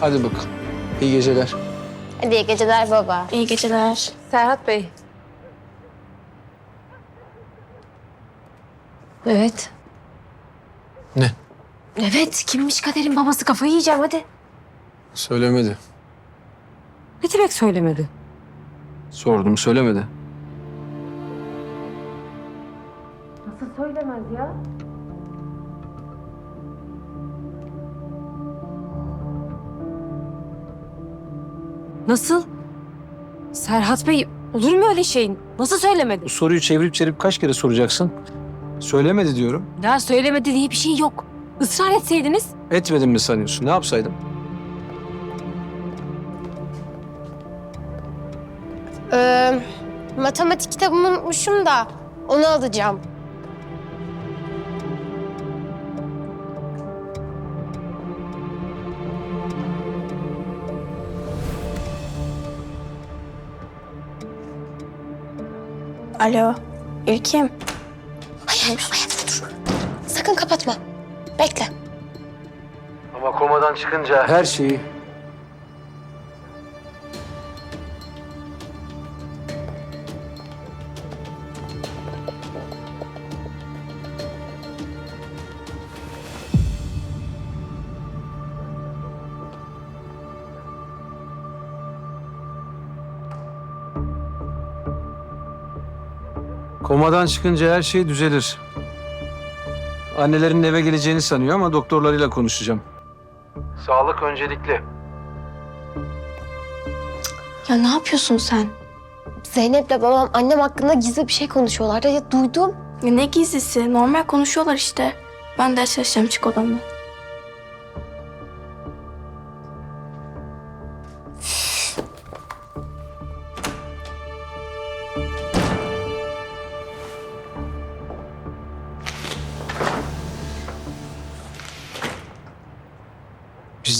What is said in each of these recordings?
Hadi bakalım. İyi geceler. Hadi iyi geceler baba. İyi geceler. Serhat Bey. Evet. Ne? Evet, kimmiş Kader'in babası? Kafayı yiyeceğim hadi. Söylemedi. Ne demek söylemedi? Sordum söylemedi. Nasıl söylemez ya? Nasıl? Serhat Bey, olur mu öyle şeyin? Nasıl söylemedi? Bu soruyu çevirip çevirip kaç kere soracaksın? Söylemedi diyorum. Ya söylemedi diye bir şey yok. Israr etseydiniz. Etmedim mi sanıyorsun? Ne yapsaydım? Ee, matematik kitabımı unutmuşum da onu alacağım. Alo. İlkim. Hayır, hayır dur. Sakın kapatma. Bekle. Ama komadan çıkınca... Her şeyi... Komadan çıkınca her şey düzelir. Annelerin eve geleceğini sanıyor ama doktorlarıyla konuşacağım. Sağlık öncelikli. Ya ne yapıyorsun sen? Zeynep'le babam annem hakkında gizli bir şey konuşuyorlar. Ya duydum. Ya ne gizlisi? Normal konuşuyorlar işte. Ben ders çalışacağım çık odamdan.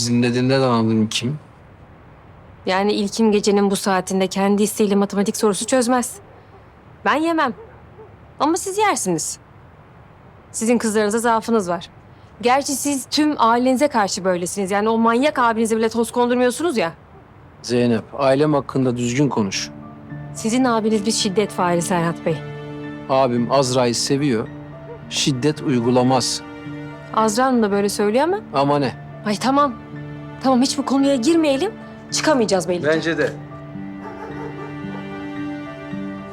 Dinlediğinde de anladım kim. Yani ilkim gecenin bu saatinde kendi isteğiyle matematik sorusu çözmez. Ben yemem. Ama siz yersiniz. Sizin kızlarınıza zaafınız var. Gerçi siz tüm ailenize karşı böylesiniz. Yani o manyak abinize bile toz kondurmuyorsunuz ya. Zeynep, ailem hakkında düzgün konuş. Sizin abiniz bir şiddet faili Serhat Bey. Abim Azra'yı seviyor. Şiddet uygulamaz. Azra Hanım da böyle söylüyor ama. Ama ne? Ay tamam. Tamam hiç bu konuya girmeyelim. Çıkamayacağız belli ki. Bence de.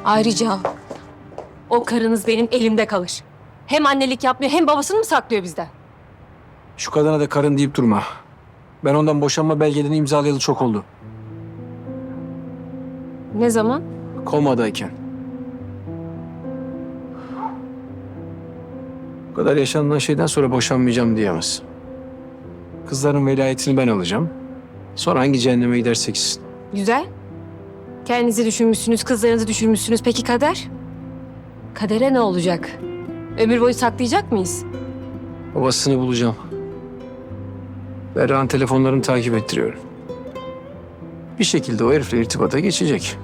Ayrıca o karınız benim elimde kalır. Hem annelik yapmıyor hem babasını mı saklıyor bizden? Şu kadına da karın deyip durma. Ben ondan boşanma belgelerini imzalayalı çok oldu. Ne zaman? Komadayken. Bu kadar yaşanılan şeyden sonra boşanmayacağım diyemez. Kızların velayetini ben alacağım. Sonra hangi cehenneme gidersek gitsin. Güzel. Kendinizi düşünmüşsünüz, kızlarınızı düşünmüşsünüz. Peki kader? Kadere ne olacak? Ömür boyu saklayacak mıyız? Babasını bulacağım. Berra'nın telefonlarını takip ettiriyorum. Bir şekilde o herifle irtibata geçecek.